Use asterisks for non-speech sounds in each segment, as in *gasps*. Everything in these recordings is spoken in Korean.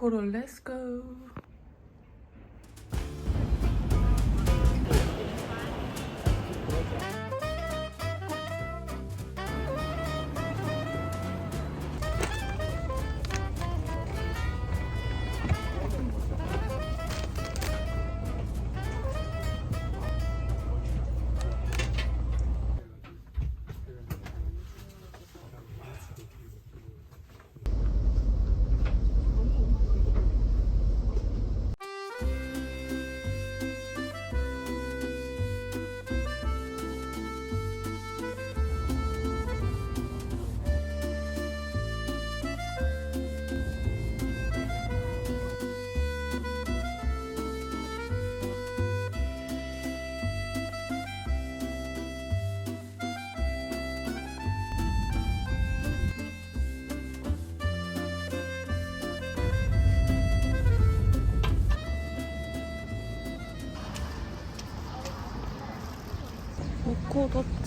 오코로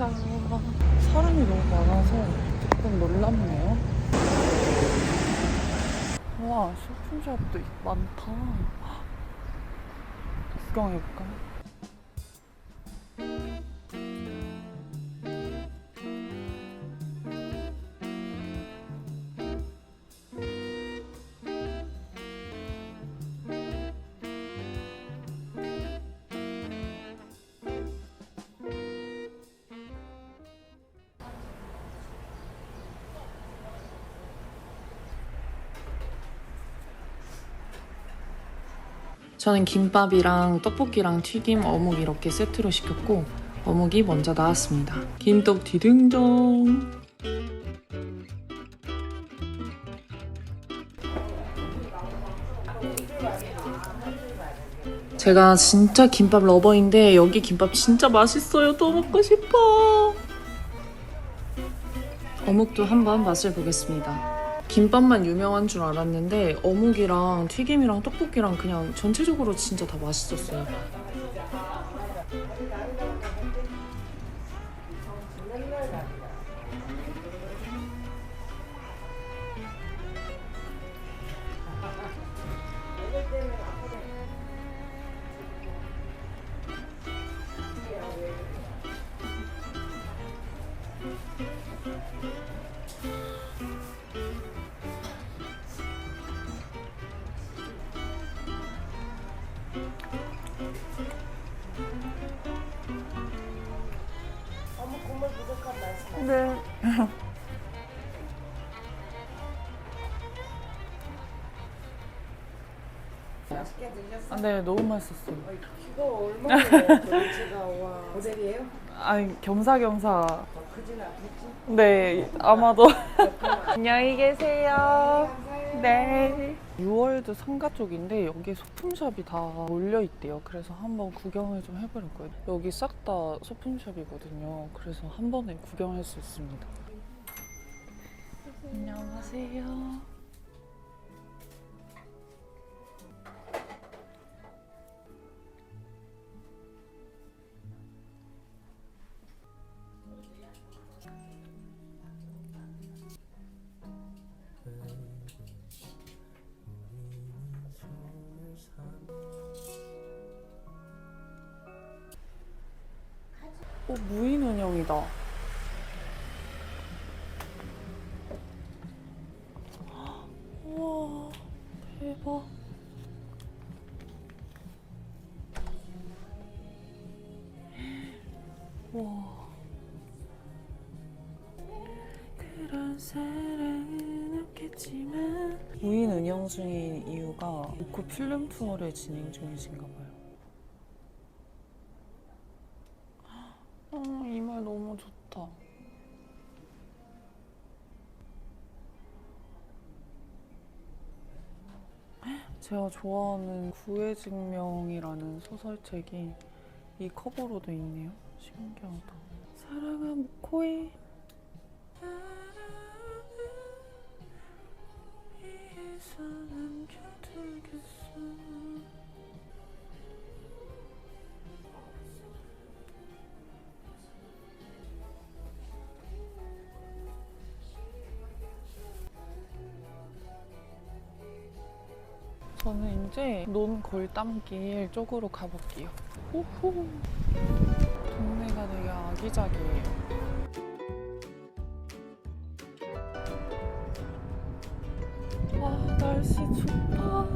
도착 사람이 너무 많아서 조금 놀랍네요. 와 쇼핑샵도 많다. *gasps* 구경해볼까 저는 김밥이랑 떡볶이랑 튀김, 어묵 이렇게 세트로 시켰고 어묵이 먼저 나왔습니다. 김떡 뒤등정. 제가 진짜 김밥 러버인데 여기 김밥 진짜 맛있어요. 더 먹고 싶어. 어묵도 한번 맛을 보겠습니다. 김밥만 유명한 줄 알았는데 어묵이랑 튀김이랑 떡볶이랑 그냥 전체적으로 진짜 다 맛있었어요. 네, 너무 맛있었어요. 이거 얼마예요? 도대체가 와 모델이에요? 아니 겸사겸사. 어, 크진 않겠지? 네, 아마도. 안녕히 계세요. 네. 6월드 상가 쪽인데 여기 소품샵이 다 몰려 있대요. 그래서 한번 구경을 좀 해보려고요. 여기 싹 다 소품샵이거든요. 그래서 한 번에 구경할 수 있습니다. 안녕하세요. 오, 무인 운영이다. 우와, 대박. 와. 그런 사랑은 없겠지만 무인 운영 중인 이유가 오크 필름 투어를 진행 중이신가 봐요. 어, 이 말 너무 좋다. 제가 좋아하는 구애증명이라는 소설책이 이 커버로도 있네요. 신기하다. 사랑한 코에 저는 이제 논골담길 쪽으로 가볼게요. 오호. 동네가 되게 아기자기해요. 와, 날씨 좋다.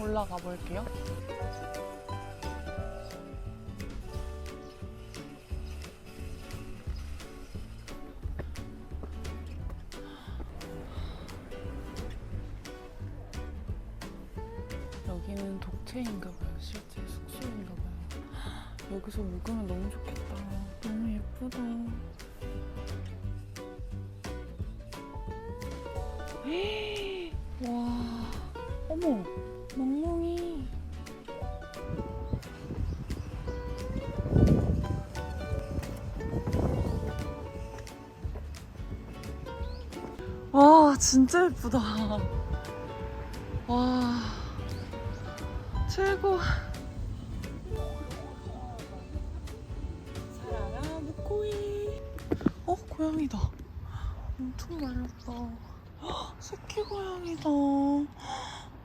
올라가 볼게요. 여기는 독채인가 봐요. 실제 숙소인가 봐요. *gasps* 여기서 묵으면 너무 좋겠다. 너무 예쁘다. *gasps* 와, 어머, 멍멍이. 와, 진짜 예쁘다. 엄청 말렸다. 헉, 새끼 고양이다.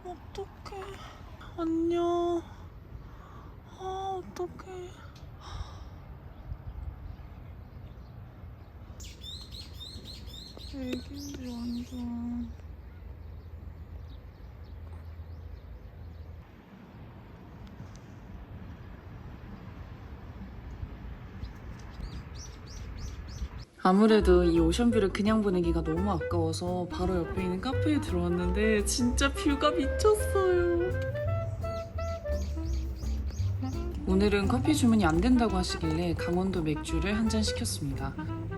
어떡해. 안녕. 아, 어떡해. 애기인데 완전. 아무래도 이 오션뷰를 그냥 보내기가 너무 아까워서 바로 옆에 있는 카페에 들어왔는데 진짜 뷰가 미쳤어요. 오늘은 커피 주문이 안 된다고 하시길래 강원도 맥주를 한 잔 시켰습니다.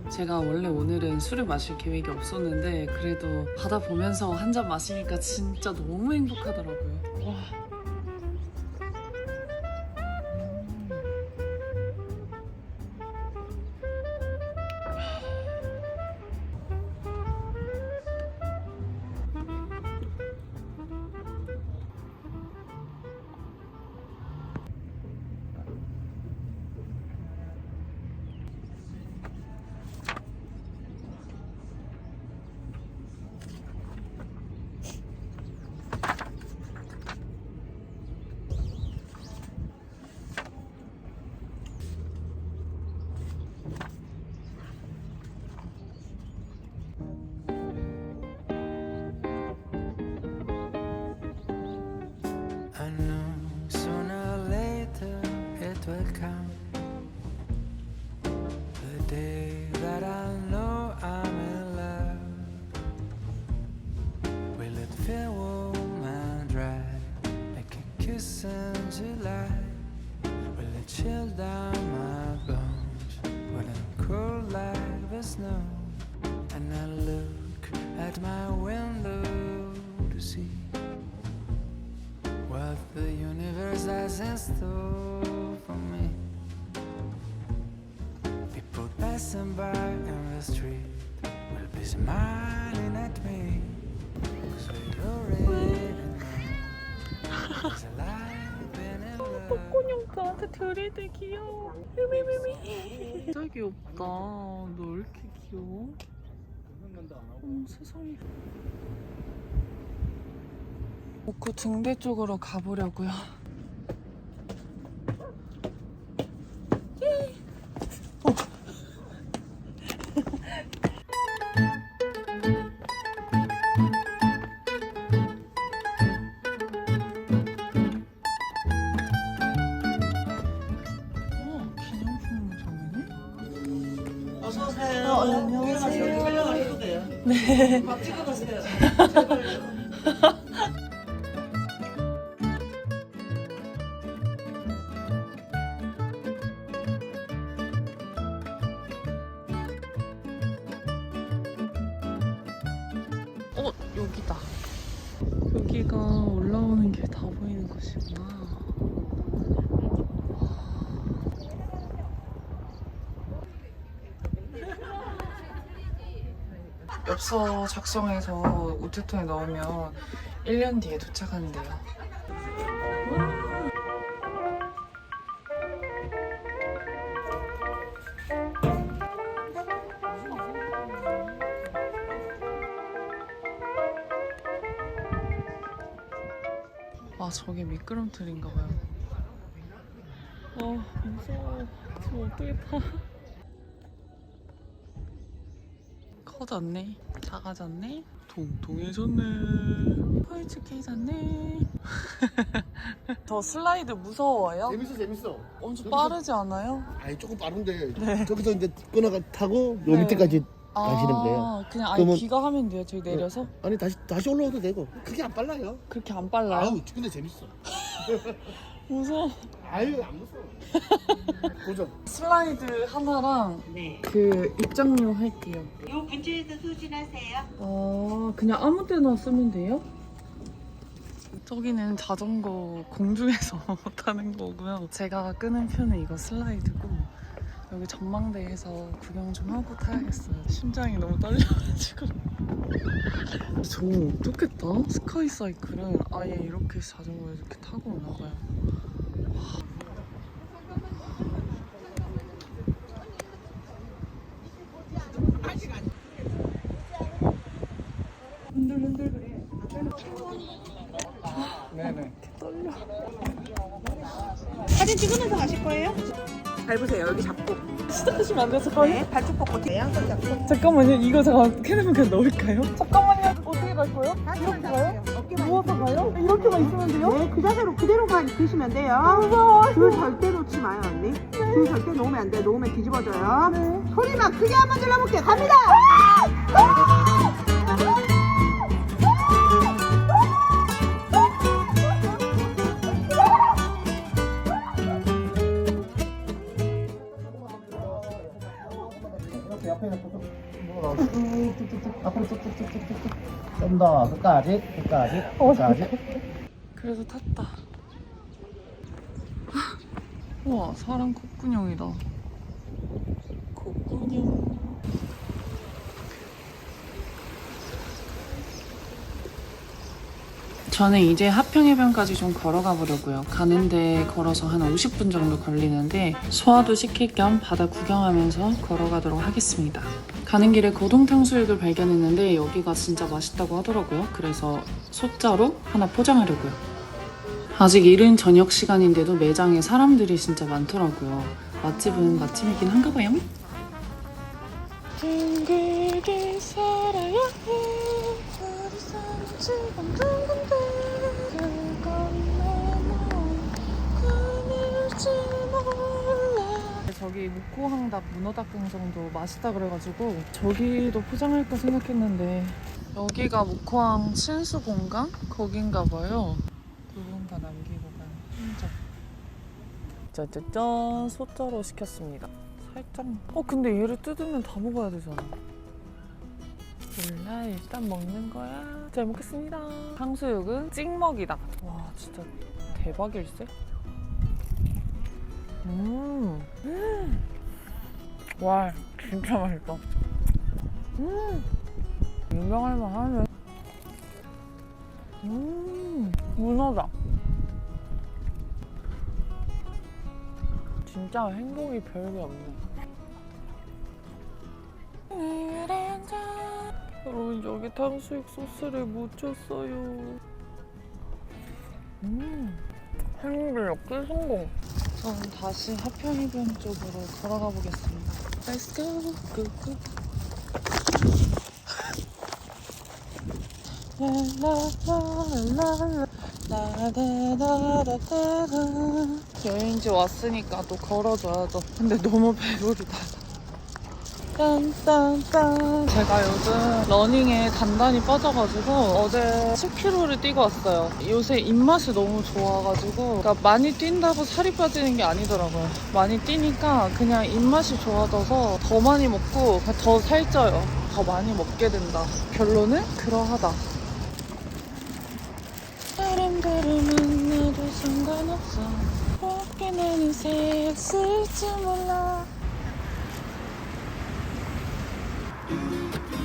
제가 원래 오늘은 술을 마실 계획이 없었는데 그래도 바다 보면서 한 잔 마시니까 진짜 너무 행복하더라고요. The universe has in store for me. People passing by in the street will be smiling at me. Cause we already know there's a life in. 꽃곤용 저한테 들이대 귀여워. 미미미미. 진짜 귀엽다. 너 왜 이렇게 귀여워? 어머 세상에. 오크 등대 쪽으로 가보려고요. 어. 어, 기념품 장이네? 어서 오세요. 어, 안녕하세요. 네. 밥 찍어 가세요. 엽서 작성해서 우체통에 넣으면 1년 뒤에 도착한대요. 아 저게 미끄럼틀인가봐요. 아 어, 무서워. 저 어떻게 타? 커졌네. 작아졌네. 통통해졌네. 홀쭉해졌네. *laughs* 저 슬라이드 무서워요? 재밌어 재밌어. 엄청 여기서- 빠르지 않아요? 아니 조금 빠른데 저기서 이제 끊어가 타고 요 네. 밑에까지 가시는 거예요. 아, 그냥 아예 그러면- 귀가하면 돼요. 저기 내려서? 아니 다시 다시 올라와도 되고 그게 안 빨라요. 그렇게 안 빨라요? 아우 근데 재밌어. *laughs* 무서워. 아유 안 무서워. *laughs* 보죠. 슬라이드 하나랑 네. 그 입장료 할게요. 요 근처에서 소진하세요. 아, 그냥 아무 때나 쓰면 돼요? 저기는 자전거 공중에서 *laughs* 타는 거고요. 제가 끄는 표는 이거 슬라이드고 여기 전망대에서 구경 좀 하고 타야겠어요. 심장이 너무 떨려가지고. 저건 어떻겠다? 스카이 사이클은 아예 이렇게 자전거에 이렇게 타고 오나 봐요. 사진 찍으면서 가실 거예요? 밟으세요. 여기 잡고. 시작하시면 안 돼요? 잠깐만요. 네, 발쭉 뻗고 네, 양손 잡고. 잠깐만요. 이거 잠깐 캐나면 그냥 넣을까요? 잠깐만요. 어떻게 갈 거예요? 이렇게 가요? 어깨만 누워서 가요? 이렇게만 있으면 돼요? 네, 그 자세로 그대로만 드시면 돼요. 줄 절대 놓지 마요, 언니. 줄 절대 놓으면 안 돼. 놓으면 뒤집어져요. 소리만 크게 한번 질러볼게요. 갑니다! 앞으로 쭉쭉쭉쭉쭉 좀더 끝까지 끝까지 끝까지. 그래서 탔다. *laughs* 우와, 사람 콧구녕이다. 콧구녕. 저는 이제 하평해변까지 좀 걸어가 보려고요. 가는데 걸어서 한 50분 정도 걸리는데 소화도 시킬 겸 바다 구경하면서 걸어가도록 하겠습니다. 가는 길에 고동 탕 수육을 발견했는데 여기가 진짜 맛있다고 하더라고요. 그래서 소자로 하나 포장하려고요. 아직 이른 저녁 시간인데도 매장에 사람들이 진짜 많더라고요. 맛집은 맛집이긴 한가 봐요. 둥글게 살아야 해. 우리 사는 지금 저기 묵고항답 문어닭강정도 맛있다 그래가지고 저기도 포장할까 생각했는데 여기가 묵고항 친수공간 거긴가 봐요. 누군가 남기고 간 흔적. 짜자잔 소자로 시켰습니다. 살짝. 어 근데 얘를 뜯으면 다 먹어야 되잖아. 몰라 일단 먹는 거야. 잘 먹겠습니다. 탕수육은 찍먹이다. 와 진짜 대박일세. 음. 음. 와 진짜 맛있다. 음. 유명할 만하네. 음. 문어다. 진짜 행복이 별게 없네. 여러분 여기 탕수육 소스를 묻혔어요. 음, 행복 역시 성공. 저는 다시 하평해변 쪽으로 걸어가 보겠습니다. Let's go, go, go. 여행지 왔으니까 또 걸어줘야죠. 근데 너무 배부르다. 딴딴딴. 제가 요즘 러닝에 단단히 빠져가지고 어제 10km를 뛰고 왔어요. 요새 입맛이 너무 좋아가지고 그러니까 많이 뛴다고 살이 빠지는 게 아니더라고요. 많이 뛰니까 그냥 입맛이 좋아져서 더 많이 먹고 더 살쪄요. 더 많이 먹게 된다. 결론은 그러하다. 사람들을 만나도 상관없어. 그렇게 나는 색 쓸지 몰라. do, do, do.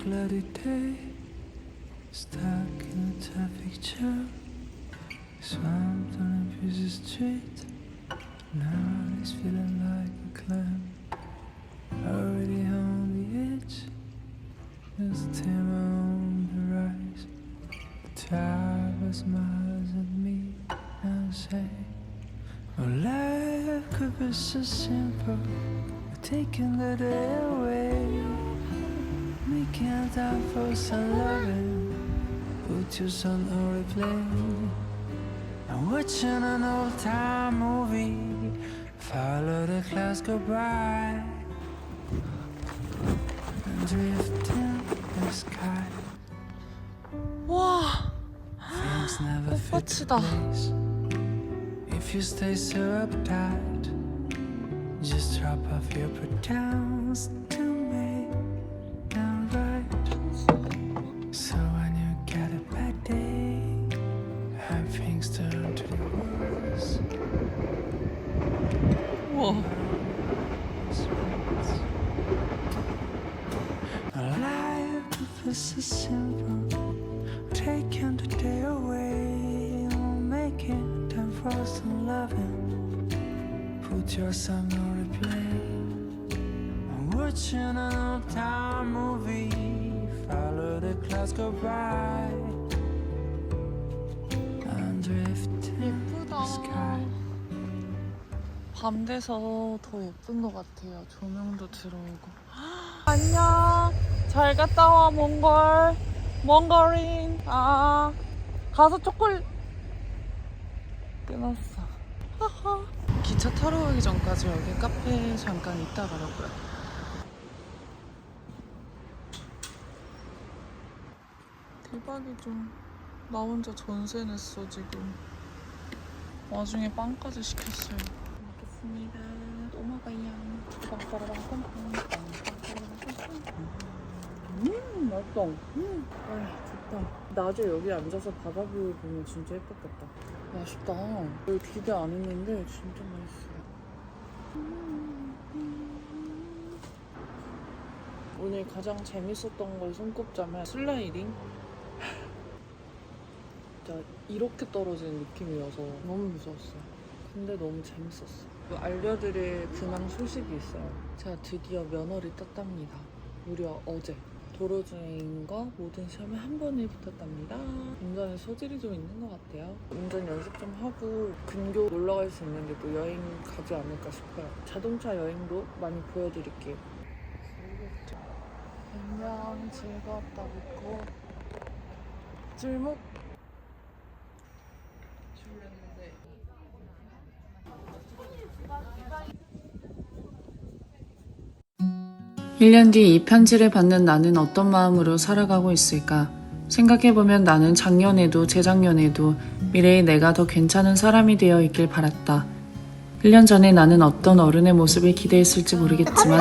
Cloudy day, stuck in a traffic jam. Swamped on a busy street, now it's feeling like a clam. clouds go by. And drift in the sky. 와. Things never *gasps* fit to 꽃밭이다. place. If you stay so uptight, just drop off your pretends For some loving. Put your song on replay. I'm watching an old time movie. Follow the clouds go by. And drift in the sky. 밤 돼서 더 예쁜 것 같아요. 조명도 들어오고. 안녕. 잘 갔다 와 몽골. 몽골인. 아 가서 초콜릿 끊었어. 기차 타러 가기 전까지 여기 카페 잠깐 있다 가려고요. 대박이죠. 나 혼자 전세 냈어 지금. 와중에 빵까지 시켰어요. 먹겠습니다. 또 먹어요. 음, 맛있다. 음, 아, 좋다. 낮에 여기 앉아서 바다뷰 보면 진짜 예뻤겠다. 맛있다. 여기 기대 안 했는데 진짜 맛있어요. 오늘 가장 재밌었던 걸 손꼽자면 슬라이딩. *laughs* 진짜 이렇게 떨어지는 느낌이어서 너무 무서웠어요. 근데 너무 재밌었어. 알려드릴 근황 소식이 있어요. 제가 드디어 면허를 땄답니다. 무려 어제. 도로 주행과 모든 시험에 한 번에 붙었답니다. 운전에 소질이 좀 있는 것 같아요. 운전 연습 좀 하고 근교 놀러 갈 수 있는데 또 여행 가지 않을까 싶어요. 자동차 여행도 많이 보여드릴게요. 안녕, 즐거웠다, 믿고. 질문? 1년 뒤 이 편지를 받는 나는 어떤 마음으로 살아가고 있을까? 생각해보면 나는 작년에도 재작년에도 미래의 내가 더 괜찮은 사람이 되어 있길 바랐다. 1년 전에 나는 어떤 어른의 모습을 기대했을지 모르겠지만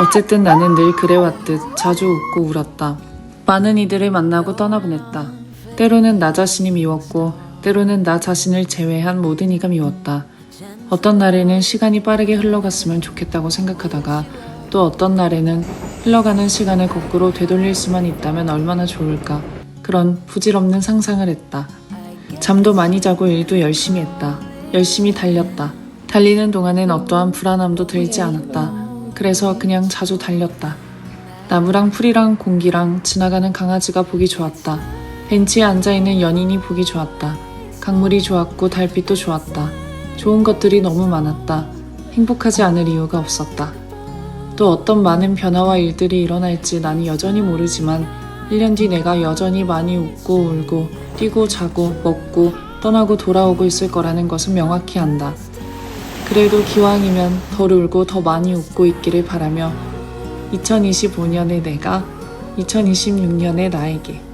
어쨌든 나는 늘 그래왔듯 자주 웃고 울었다. 많은 이들을 만나고 떠나보냈다. 때로는 나 자신이 미웠고 때로는 나 자신을 제외한 모든 이가 미웠다. 어떤 날에는 시간이 빠르게 흘러갔으면 좋겠다고 생각하다가 또 어떤 날에는 흘러가는 시간을 거꾸로 되돌릴 수만 있다면 얼마나 좋을까. 그런 부질없는 상상을 했다. 잠도 많이 자고 일도 열심히 했다. 열심히 달렸다. 달리는 동안엔 어떠한 불안함도 들지 않았다. 그래서 그냥 자주 달렸다. 나무랑 풀이랑 공기랑 지나가는 강아지가 보기 좋았다. 벤치에 앉아있는 연인이 보기 좋았다. 강물이 좋았고 달빛도 좋았다. 좋은 것들이 너무 많았다. 행복하지 않을 이유가 없었다. 또 어떤 많은 변화와 일들이 일어날지 나는 여전히 모르지만 1년 뒤 내가 여전히 많이 웃고 울고 뛰고 자고 먹고 떠나고 돌아오고 있을 거라는 것은 명확히 안다. 그래도 기왕이면 덜 울고 더 많이 웃고 있기를 바라며 2025년의 내가 2026년의 나에게